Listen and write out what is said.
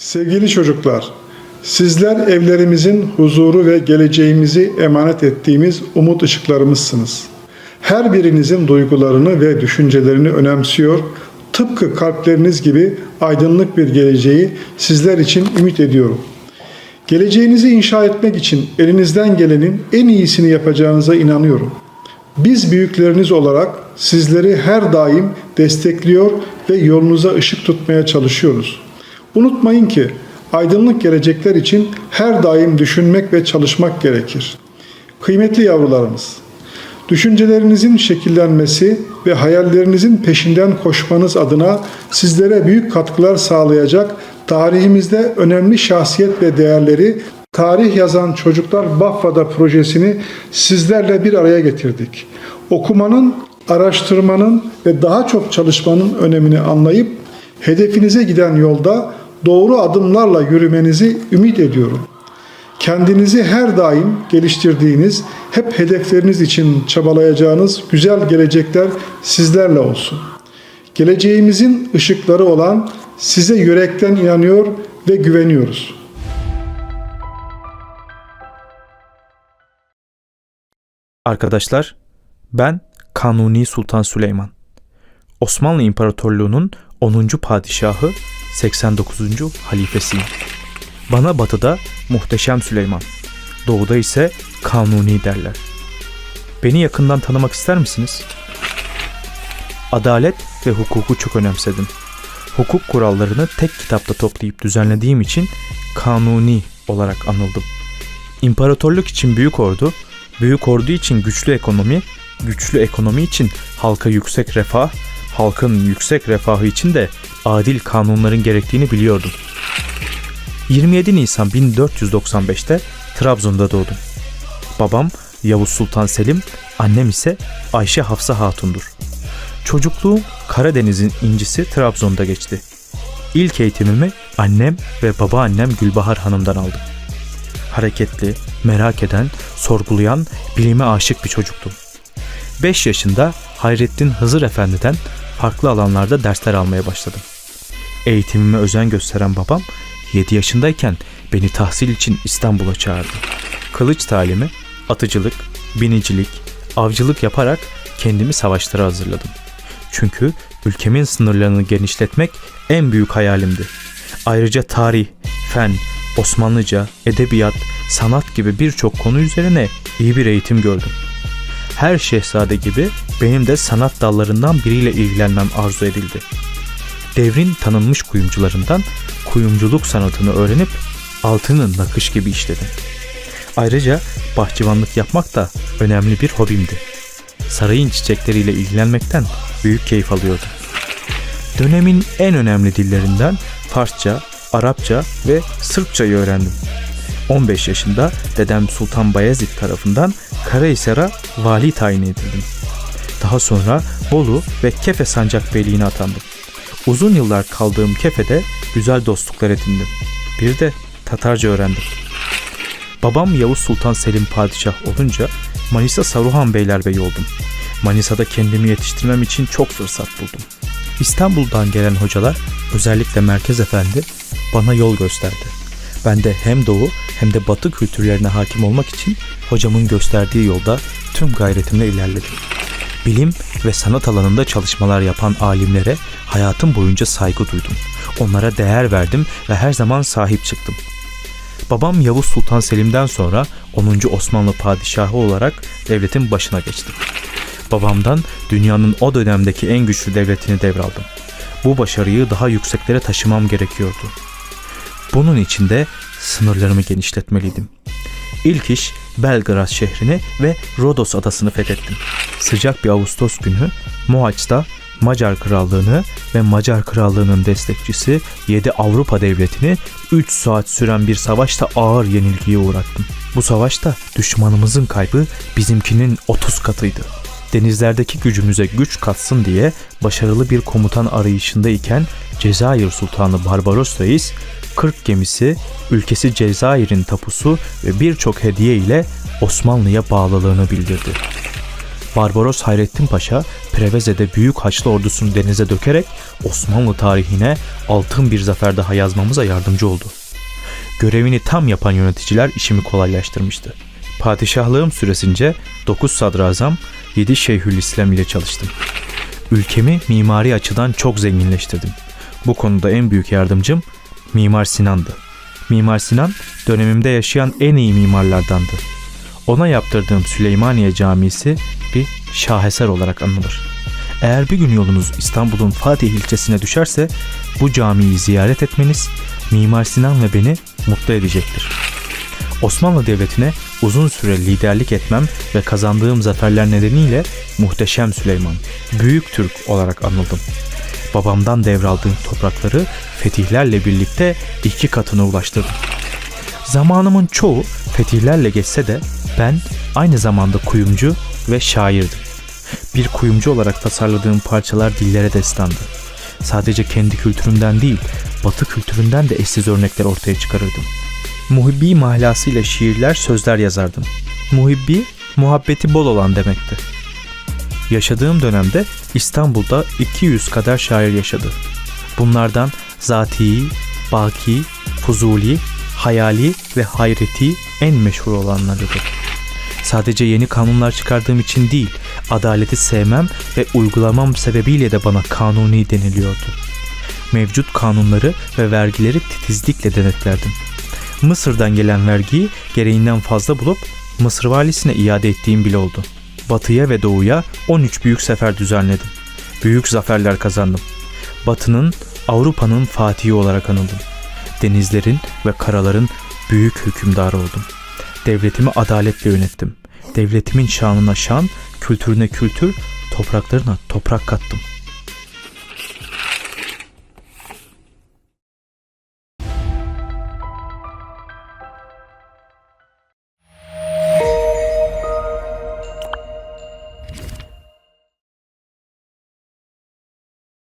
Sevgili çocuklar, sizler evlerimizin huzuru ve geleceğimizi emanet ettiğimiz umut ışıklarımızsınız. Her birinizin duygularını ve düşüncelerini önemsiyor, tıpkı kalpleriniz gibi aydınlık bir geleceği sizler için ümit ediyorum. Geleceğinizi inşa etmek için elinizden gelenin en iyisini yapacağınıza inanıyorum. Biz büyükleriniz olarak sizleri her daim destekliyor ve yolunuza ışık tutmaya çalışıyoruz. Unutmayın ki aydınlık gelecekler için her daim düşünmek ve çalışmak gerekir. Kıymetli yavrularımız, düşüncelerinizin şekillenmesi ve hayallerinizin peşinden koşmanız adına sizlere büyük katkılar sağlayacak tarihimizde önemli şahsiyet ve değerleri Tarih Yazan Çocuklar Baffa'da projesini sizlerle bir araya getirdik. Okumanın, araştırmanın ve daha çok çalışmanın önemini anlayıp hedefinize giden yolda doğru adımlarla yürümenizi ümit ediyorum. Kendinizi her daim geliştirdiğiniz, hep hedefleriniz için çabalayacağınız güzel gelecekler sizlerle olsun. Geleceğimizin ışıkları olan size yürekten inanıyor ve güveniyoruz. Arkadaşlar, ben Kanuni Sultan Süleyman. Osmanlı İmparatorluğu'nun 10. padişahı 89. halifesiyim. Bana batıda Muhteşem Süleyman, doğuda ise Kanuni derler. Beni yakından tanımak ister misiniz? Adalet ve hukuku çok önemsedim. Hukuk kurallarını tek kitapta toplayıp düzenlediğim için Kanuni olarak anıldım. İmparatorluk için büyük ordu, büyük ordu için güçlü ekonomi, güçlü ekonomi için halka yüksek refah, halkın yüksek refahı için de adil kanunların gerektiğini biliyordum. 27 Nisan 1495'te Trabzon'da doğdum. Babam Yavuz Sultan Selim, annem ise Ayşe Hafsa Hatun'dur. Çocukluğum Karadeniz'in incisi Trabzon'da geçti. İlk eğitimimi annem ve babaannem Gülbahar Hanım'dan aldım. Hareketli, merak eden, sorgulayan, bilime aşık bir çocuktum. 5 yaşında Hayrettin Hızır Efendi'den farklı alanlarda dersler almaya başladım. Eğitimime özen gösteren babam 7 yaşındayken beni tahsil için İstanbul'a çağırdı. Kılıç talimi, atıcılık, binicilik, avcılık yaparak kendimi savaşlara hazırladım. Çünkü ülkemin sınırlarını genişletmek en büyük hayalimdi. Ayrıca tarih, fen, Osmanlıca, edebiyat, sanat gibi birçok konu üzerine iyi bir eğitim gördüm. Her şehzade gibi benim de sanat dallarından biriyle ilgilenmem arzu edildi. Devrin tanınmış kuyumcularından kuyumculuk sanatını öğrenip altını nakış gibi işledim. Ayrıca bahçıvanlık yapmak da önemli bir hobimdi. Sarayın çiçekleriyle ilgilenmekten büyük keyif alıyordum. Dönemin en önemli dillerinden Farsça, Arapça ve Sırpçayı öğrendim. 15 yaşında dedem Sultan Bayezid tarafından Karahisar'a vali tayin edildim. Daha sonra Bolu ve Kefe Sancakbeyliğine atandım. Uzun yıllar kaldığım Kefe'de güzel dostluklar edindim. Bir de Tatarca öğrendim. Babam Yavuz Sultan Selim padişah olunca Manisa Saruhan Beylerbeyi oldum. Manisa'da kendimi yetiştirmem için çok fırsat buldum. İstanbul'dan gelen hocalar özellikle Merkez Efendi bana yol gösterdi. Ben de hem doğu hem de batı kültürlerine hakim olmak için hocamın gösterdiği yolda tüm gayretimle ilerledim. Bilim ve sanat alanında çalışmalar yapan alimlere hayatım boyunca saygı duydum. Onlara değer verdim ve her zaman sahip çıktım. Babam Yavuz Sultan Selim'den sonra 10. Osmanlı padişahı olarak devletin başına geçti. Babamdan dünyanın o dönemdeki en güçlü devletini devraldım. Bu başarıyı daha yükseklere taşımam gerekiyordu. Bunun için de sınırlarımı genişletmeliydim. İlk iş Belgrad şehrini ve Rodos adasını fethettim. Sıcak bir Ağustos günü Mohaç'ta Macar Krallığını ve Macar Krallığı'nın destekçisi 7 Avrupa devletini 3 saat süren bir savaşta ağır yenilgiye uğrattım. Bu savaşta düşmanımızın kaybı bizimkinin 30 katıydı. Denizlerdeki gücümüze güç katsın diye başarılı bir komutan arayışındayken Cezayir Sultanı Barbaros Reis 40 gemisi, ülkesi Cezayir'in tapusu ve birçok hediye ile Osmanlı'ya bağlılığını bildirdi. Barbaros Hayrettin Paşa Preveze'de büyük Haçlı ordusunu denize dökerek Osmanlı tarihine altın bir zafer daha yazmamıza yardımcı oldu. Görevini tam yapan yöneticiler işimi kolaylaştırmıştı. Padişahlığım süresince 9 sadrazam, 7 şeyhülislam ile çalıştım. Ülkemi mimari açıdan çok zenginleştirdim. Bu konuda en büyük yardımcım Mimar Sinan'dı. Mimar Sinan dönemimde yaşayan en iyi mimarlardandı. Ona yaptırdığım Süleymaniye Camisi bir şaheser olarak anılır. Eğer bir gün yolunuz İstanbul'un Fatih ilçesine düşerse bu camiyi ziyaret etmeniz Mimar Sinan ve beni mutlu edecektir. Osmanlı Devleti'ne uzun süre liderlik etmem ve kazandığım zaferler nedeniyle Muhteşem Süleyman, Büyük Türk olarak anıldım. Babamdan devraldığım toprakları fetihlerle birlikte iki katına ulaştırdım. Zamanımın çoğu fetihlerle geçse de ben aynı zamanda kuyumcu ve şairdim. Bir kuyumcu olarak tasarladığım parçalar dillere destandı. Sadece kendi kültürümden değil, batı kültüründen de eşsiz örnekler ortaya çıkarırdım. Muhibbi mahlasıyla şiirler, sözler yazardım. Muhibbi, muhabbeti bol olan demekti. Yaşadığım dönemde İstanbul'da 200 kadar şair yaşadı. Bunlardan Zati, Baki, Fuzuli, Hayali ve Hayreti en meşhur olanlarıdır. Sadece yeni kanunlar çıkardığım için değil, adaleti sevmem ve uygulamam sebebiyle de bana kanuni deniliyordu. Mevcut kanunları ve vergileri titizlikle denetlerdim. Mısır'dan gelen vergiyi gereğinden fazla bulup Mısır valisine iade ettiğim bile oldu. Batıya ve doğuya 13 büyük sefer düzenledim. Büyük zaferler kazandım. Batı'nın, Avrupa'nın fatihi olarak anıldım. Denizlerin ve karaların büyük hükümdarı oldum. Devletimi adaletle yönettim. Devletimin şanına şan, kültürüne kültür, topraklarına toprak kattım.